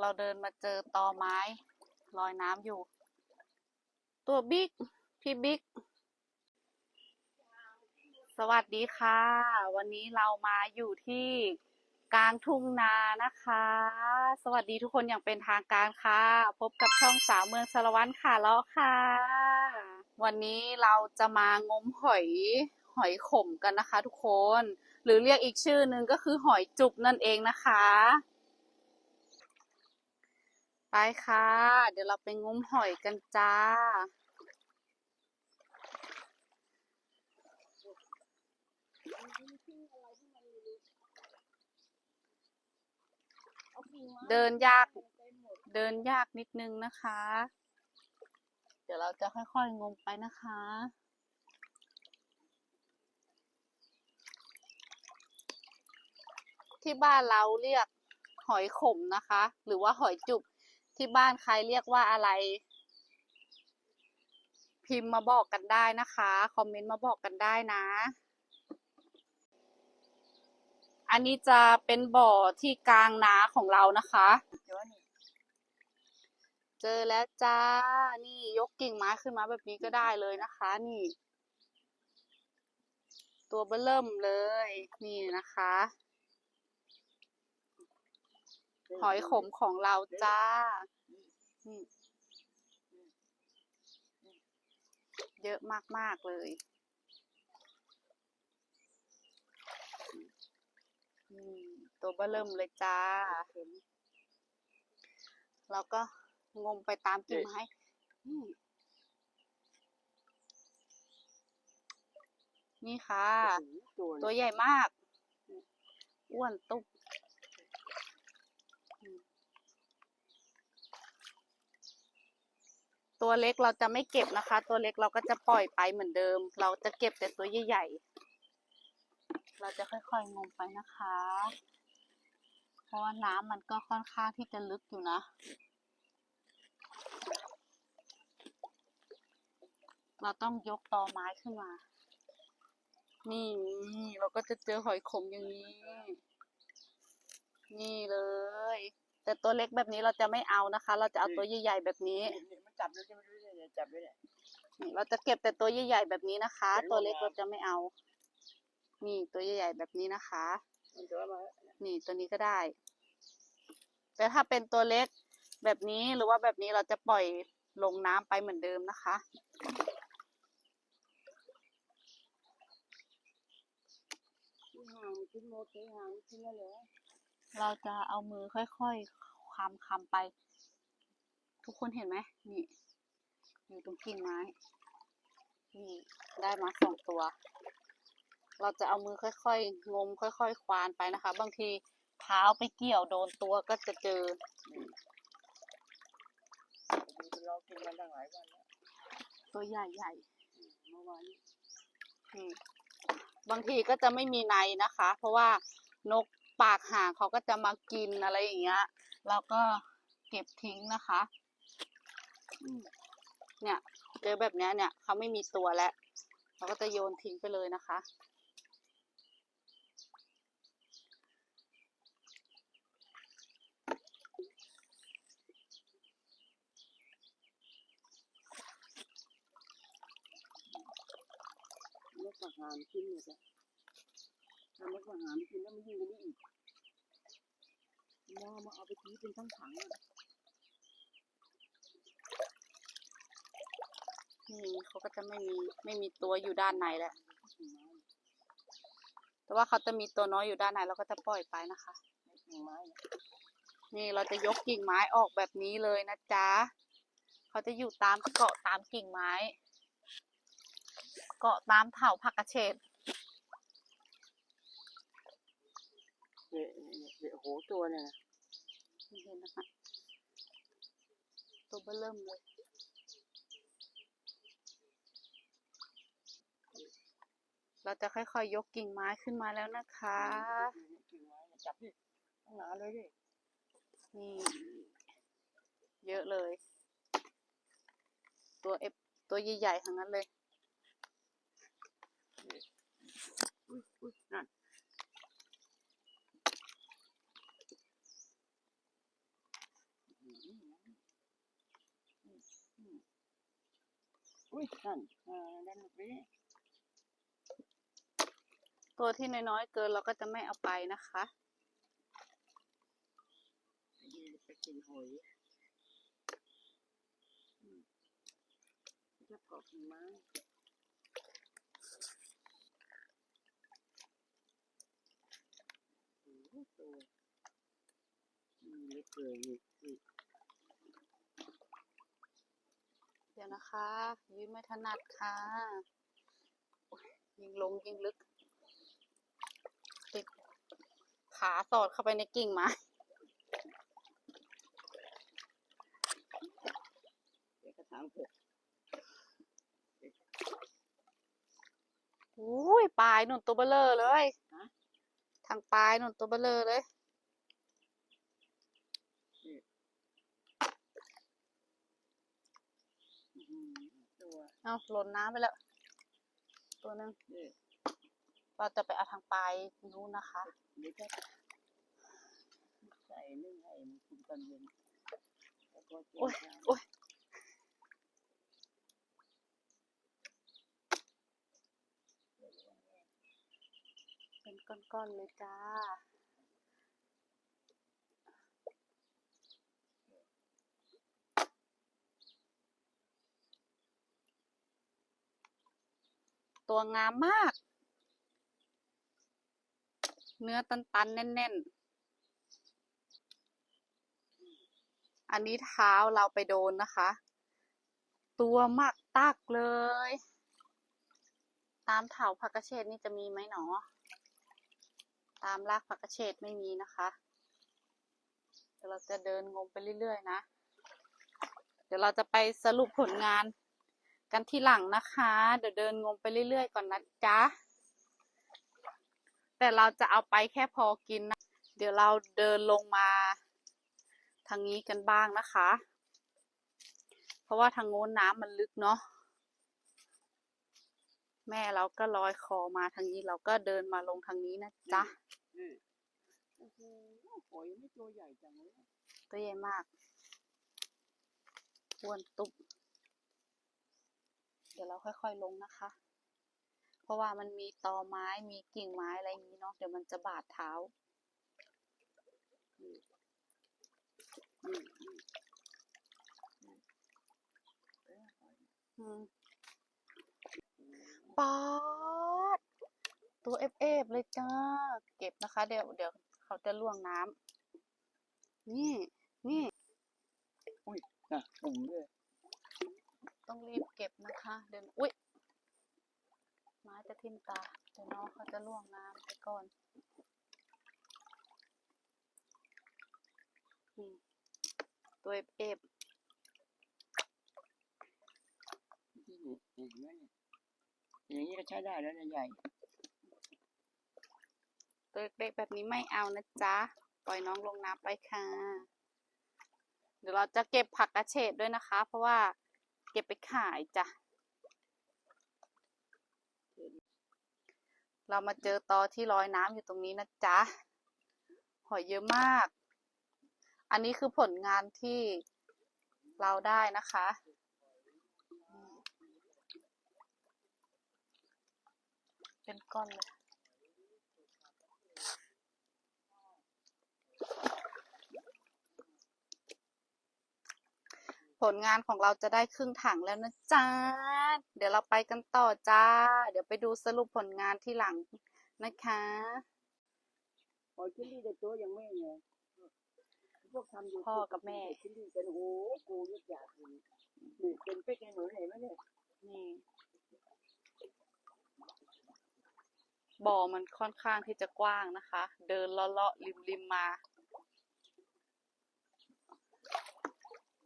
เราเดินมาเจอตอไม้ลอยน้ำอยู่ ตัวบิ๊กพี่บิ๊กสวัสดีค่ะ วันนี้เรามาอยู่ที่กลางทุ่งนานะคะ สวัสดีทุกคนอย่างเป็นทางการค่ะ พบกับช่องสาวเมืองสารวัตรค่ะแล้วค่ะ วันนี้เราจะมางมหอยหอยขมกันนะคะ ทุกคน หรือเรียกอีกชื่อหนึ่งก็คือหอยจุบนั่นเองนะคะ ไปค่ะ เดี๋ยวเราไปงมหอยกันจ้า เดินยาก เดินยากนิดนึงนะคะ เดี๋ยวเราจะค่อยๆงมไปนะคะที่บ้านเราเรียกหอยขมนะคะ หรือว่าหอยจุบ ที่บ้านใครเรียกว่าอะไร พิมพ์มาบอกกันได้นะคะ คอมเมนต์มาบอกกันได้นะ อันนี้จะเป็นบ่อที่กลางนาของเรานะคะเจอแล้วจ้า นี่ยกกิ่งไม้ขึ้นมาแบบนี้ก็ได้เลยนะคะ นี่ ตัวเบอเริ่มเลย นี่นะคะ หอยขมของเราจ้า นี่เยอะมาก ๆ เลยอืมตัวเบอเริ่มเลยจ้าเราก็งมไปตามกิ่งไม้นี่นี่ค่ะ ตัวใหญ่มาก อ้วนตุ๊บอืม ตัวเล็กเราจะไม่เก็บนะคะ ตัวเล็กเราก็จะปล่อยไปเหมือนเดิม เราจะเก็บแต่ตัวใหญ่ๆ เราจะค่อยๆงมไปนะคะ เพราะว่าน้ำมันก็ค่อนข้างที่จะลึกอยู่นะเราต้องยกตอไม้ขึ้นมา นี่เราก็จะเจอหอยขมอย่างนี้ นี่เลย แต่ตัวเล็กแบบนี้เราจะไม่เอานะคะ เราจะเอาตัวใหญ่ๆแบบนี้มันจับด้วยใช่ไหมเนี่ยจับด้วยเนี่ยนี่เราจะเก็บแต่ตัวใหญ่ๆแบบนี้นะคะเป็นตัวเล็กโรงงานเราจะไม่เอา นี่ตัวใหญ่ๆแบบนี้นะคะมันจะว่ามานี่ตัวนี้ก็ได้ แต่ถ้าเป็นตัวเล็กแบบนี้หรือว่าแบบนี้เราจะปล่อยลงน้ำไปเหมือนเดิมนะคะที่ห่างชิ้นโมเตห่างชิ้นละเหรอ เราจะเอามือค่อยๆคำคำไป ทุกคนเห็นไหมนี่ อยู่ตรงกิ่งไม้ นี่ได้มาสองตัว เราจะเอามือค่อยๆงมค่อยๆควานไปนะคะ บางทีเท้าไปเกี่ยวโดนตัวก็จะเจอเรากินมาตั้งหลายวันแล้วตัวใหญ่เมื่อวานบางทีก็จะไม่มีในนะคะ เพราะว่านก ปากห่างเขาก็จะมากินอะไรอย่างเงี้ยเราก็เก็บทิ้งนะคะเนี่ยเจอแบบเนี้ยเนี่ยเขาไม่มีตัวแล้วเราก็จะโยนทิ้งไปเลยนะคะนกประหารกินหมดแล้วถ้านกประหารกินแล้วมันยิ่งกว่านี้อีกมอมาเอาไปทิ้งเป็นทั้งถังอะนี่เขาก็จะไม่มีไม่มีตัวอยู่ด้านในแหละแต่ว่าเขาจะมีตัวน้อยอยู่ด้านในเราก็จะปล่อยไปนะคะกิ่งไม้เนี่ยนี่เราจะยกกิ่งไม้ออกแบบนี้เลยนะจ๊ะ เขาจะอยู่ตามเกาะตามกิ่งไม้ เกาะตามเถาผักกระเฉด เนี่ยเนี่ยเนี่ยโอ้โหตัวเนี่ยนะนี่เห็นนะคะตัวเบอเริ่มเลยเราจะค่อยๆยกกิ่งไม้ขึ้นมาแล้วนะคะกิ่งไม้เนี่ยจับดิตั้งหนาเลยดินี่เยอะเลย ตัวเอฟตัวใหญ่ๆทั้งนั้นเลยอุ้ยอุ้ยนั่นนี่นะอืมอืม อุ้ยนั่นอ่านั่นลูกนี้ตัวที่น้อยๆเกินเราก็จะไม่เอาไปนะคะไอ้นี่ไปกินหอยอืมจะเกาะกิ่งไม้โอ้โหตัวอืมเล็กเลยนี่นี่ เดี๋ยวนะคะ ยืนไม่ถนัดค่ะโอ๊ยยิงลงยิงลึก ติดขาสอดเข้าไปในกิ่งไม้เดี๋ยวกระถางหกอุ้ยปลายหนุนตัวเบลเลอร์เลย ทางปลายหนุนตัวเบลเลอร์เลย อื้อหือตัว เอาหล่นน้ำไปแล้ว ตัวหนึ่งนี่เราจะไปเอาทางปลายนู้นนะคะเดี๋ยวจะใส่นึ่งให้มันคุมกันเย็นแล้วก็เจียโอ้ยจานโอ้ยเป็นก้อนๆเลยจ้า ตัวงามมาก เนื้อตันๆ แน่น ๆ อันนี้เท้าเราไปโดนนะคะ ตัวมากตักเลย ตามเถาผักกระเฉดนี่จะมีไหมหนอ ตามรากผักกระเฉดไม่มีนะคะเดี๋ยวเราจะเดินงมไปเรื่อย ๆ นะ เดี๋ยวเราจะไปสรุปผลงาน กันที่หลังนะคะ เดี๋ยวเดินงมไปเรื่อยๆก่อนนะจ๊ะ แต่เราจะเอาไปแค่พอกินนะ เดี๋ยวเราเดินลงมาทางนี้กันบ้างนะคะ เพราะว่าทางโน้นน้ำมันลึกเนาะ แม่เราก็ลอยคอมาทางนี้เราก็เดินมาลงทางนี้นะจ๊ะโอ้โหหอยไม่ตัวใหญ่จังเลยตัวใหญ่มากอ้วนตุบ เดี๋ยวเราค่อยๆลงนะคะ เพราะว่ามันมีตอไม้มีกิ่งไม้อะไรอย่างนี้เนาะเดี๋ยวมันจะบาดเท้าอืมอืมเอ้ยหอยอืมปาดตัวเอฟเอฟเลยจ้า เก็บนะคะ เดี๋ยวเดี๋ยวเขาจะล่วงน้ำนี่ นี่น่ะผมด้วย ต้องรีบเก็บนะคะ เดี๋ยวอุ๊ยไม้จะทิ่มตา เดี๋ยวน้องเขาจะล่วงน้ำไปก่อนตัวเอฟเอฟนี่เห็นไหมเนี่ยอย่างนี้ก็ใช้ได้แล้วนะใหญ่ ตัวเล็กแบบนี้ไม่เอานะจ๊ะ ปล่อยน้องลงน้ำไปค่ะ เดี๋ยวเราจะเก็บผักกระเฉดด้วยนะคะ เพราะว่า เก็บไปขายจ้ะ เรามาเจอตอที่ลอยน้ำอยู่ตรงนี้นะจ๊ะ หอยเยอะมาก อันนี้คือผลงานที่เราได้นะคะ เป็นก้อนเลย ผลงานของเราจะได้ครึ่งถังแล้วนะจ๊ะ เดี๋ยวเราไปกันต่อจ้า เดี๋ยวไปดูสรุปผลงานที่หลังนะคะหอยชิ้นดีแต่ตัวยังไม่เนี่ยพวกทำอยู่พ่อกับแม่ชิ้นดีกันโอ้โหกูยึดอยากเลยนี่เป็นเป๊กไอ้หนูเห็นไหมเนี่ยนี่บ่อมันค่อนข้างที่จะกว้างนะคะ เดินเลาะๆริมๆมา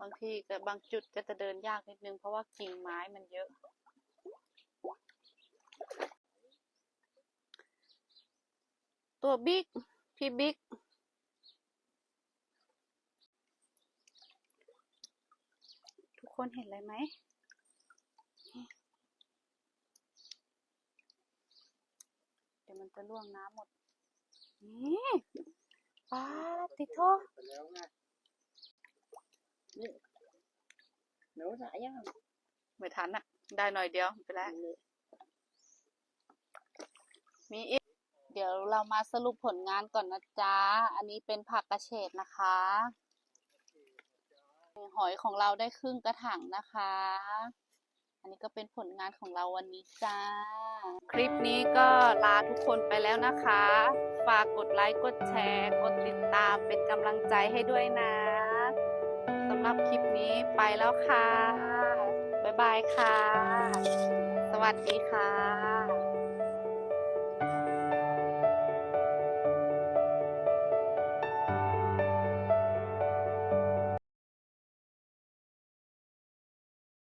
บางทีก็บางจุดก็จะเดินยากนิดนึง เพราะว่ากิ่งไม้มันเยอะ ตัวบิ๊กพี่บิ๊กทุกคนเห็นอะไรไหมเดี๋ยวมันจะล่วงน้ำหมดนี่ปลาติดโทไปแล้วไง นี่หนูสายย่างไม่ทันอะได้หน่อยเดียวไม่เป็นไรเลยมีอีกเดี๋ยวเรามาสรุปผลงานก่อนนะจ๊ะ อันนี้เป็นผักกระเฉดนะคะ หอยของเราได้ครึ่งกระถางนะคะ อันนี้ก็เป็นผลงานของเราวันนี้จ้า คลิปนี้ก็ลาทุกคนไปแล้วนะคะ ฝากกดไลค์ กดแชร์ กดติดตามเป็นกำลังใจให้ด้วยนะสำ หรับคลิปนี้ไปแล้วค่ะ บ๊ายบายค่ะ สวัสดีค่ะ